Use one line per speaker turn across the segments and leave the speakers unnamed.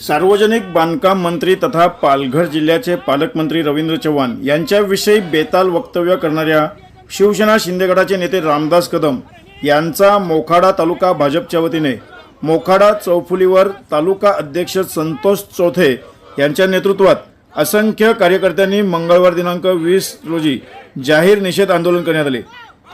सार्वजनिक बांधकाम मंत्री तथा पालघर जिल्ह्याचे पालकमंत्री रवींद्र चव्हाण यांच्याविषयी बेताल वक्तव्य करणाऱ्या शिवसेना शिंदेगडाचे नेते रामदास कदम यांचा मोखाडा तालुका भाजपच्या वतीने मोखाडा चौफुलीवर तालुका अध्यक्ष संतोष चौथे यांच्या नेतृत्वात असंख्य कार्यकर्त्यांनी मंगळवार दिनांक वीस रोजी जाहीर निषेध आंदोलन करण्यात आले.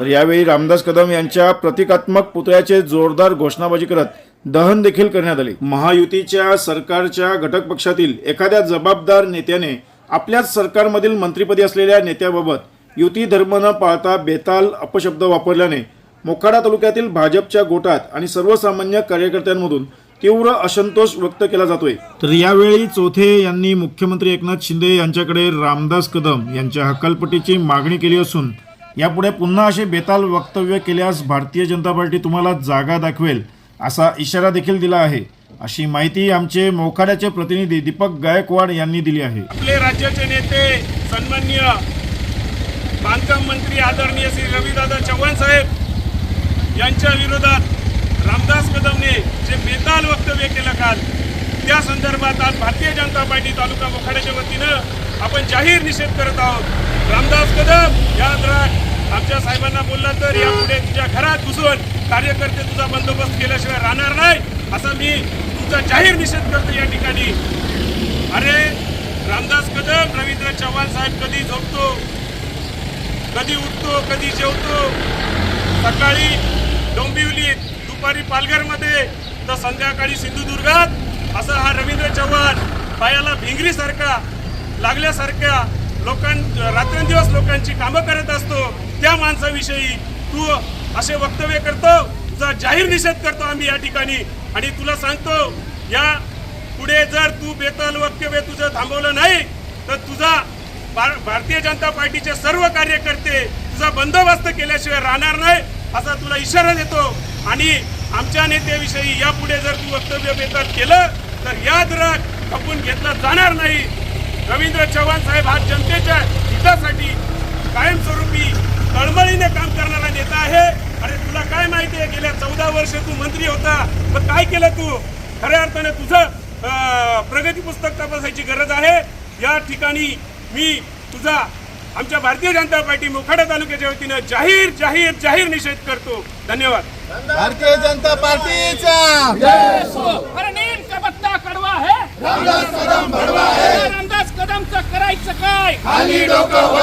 तर यावेळी रामदास कदम यांच्या प्रतिकात्मक पुतळ्याचे जोरदार घोषणाबाजी करत दहन देखील करण्यात आले. महायुतीच्या सरकारच्या घटक पक्षातील एखाद्या जबाबदार नेत्याने आपल्याच सरकारमधील मंत्रीपदी असलेल्या नेत्याबाबत युती धर्म न पाळता बेताल अपशब्द वापरल्याने मोखाडा तालुक्यातील भाजपच्या गोटात आणि सर्वसामान्य कार्यकर्त्यांमधून तीव्र असंतोष व्यक्त केला जातोय. तर यावेळी चौथे यांनी मुख्यमंत्री एकनाथ शिंदे यांच्याकडे रामदास कदम यांच्या हकालपट्टीची मागणी केली असून यापुढे पुन्हा असे बेताल वक्तव्य केल्यास भारतीय जनता पार्टी तुम्हाला जागा दाखवेल. असा इशारा देखील दिला आहे. अशी माहिती आमचे मोखाड्याचे प्रतिनिधी दीपक गायकवाड यांनी दिली आहे.
आपले राज्याचे नेते सन्माननीय बांधकाम मंत्री आदरणीय श्री रविदादा चव्हाण साहेब यांच्या विरोधात रामदास कदमने जे बेताल वक्तव्य केलं काल त्या संदर्भात आज भारतीय जनता पार्टी तालुका मोखाड्याच्या वतीनं आपण जाहीर निषेध करत आहोत. रामदास कदम या आमच्या साहेबांना बोलला तर यापुढे तुझ्या घरात घुसून कार्यकर्ते तुझा बंदोबस्त केल्याशिवाय राहणार नाही असा मी तुझा जाहीर निषेध करतो या ठिकाणी. अरे रामदास कदम रवींद्र चव्हाण साहेब कधी झोपतो? कधी उठतो कधी जेवतो? सकाळी डोंबिवलीत दुपारी पालघरमध्ये तर संध्याकाळी सिंधुदुर्गात असा हा रवींद्र चव्हाण पायाला भिंगरीसारखा लागल्यासारख्या लोकां रात्रंदिवस लोकांची कामं करत असतो. त्या माणसाविषयी तू असे वक्तव्य करतो तुझा जाहीर निषेध करतो आम्ही या ठिकाणी. आणि तुला सांगतो या पुढे जर तू बेताल वक्तव्य तुझं थांबवलं नाही तर तुझा भारतीय जनता पार्टीचे सर्व कार्यकर्ते तुझा बंदोबस्त केल्याशिवाय राहणार नाही असा तुला इशारा देतो. आणि आमच्या नेत्याविषयी यापुढे जर तू वक्तव्य बेताल केलं तर याद राख खपून घेतला जाणार नाही. रवींद्र चव्हाण साहेब हा जनतेच्या हितासाठी कायमस्वरूपी तळमळीने काम करणारा नेता आहे. माहिती आहे गेल्या चौदा वर्ष तू मंत्री होता. मग काय केलं तू? खऱ्या अर्थाने तुझं प्रगती पुस्तक तपासायची गरज आहे. या ठिकाणी मी तुझा आमच्या भारतीय जनता पार्टी मोखाडा तालुक्याच्या वतीनं जाहीर जाहीर जाहीर निषेध करतो. धन्यवाद.
भारतीय जनता पार्टीचा.
पत्ता कडवा है. रामदास कदम भडवा है. रामदास कदमचं करायचं काय?
खाली डोकं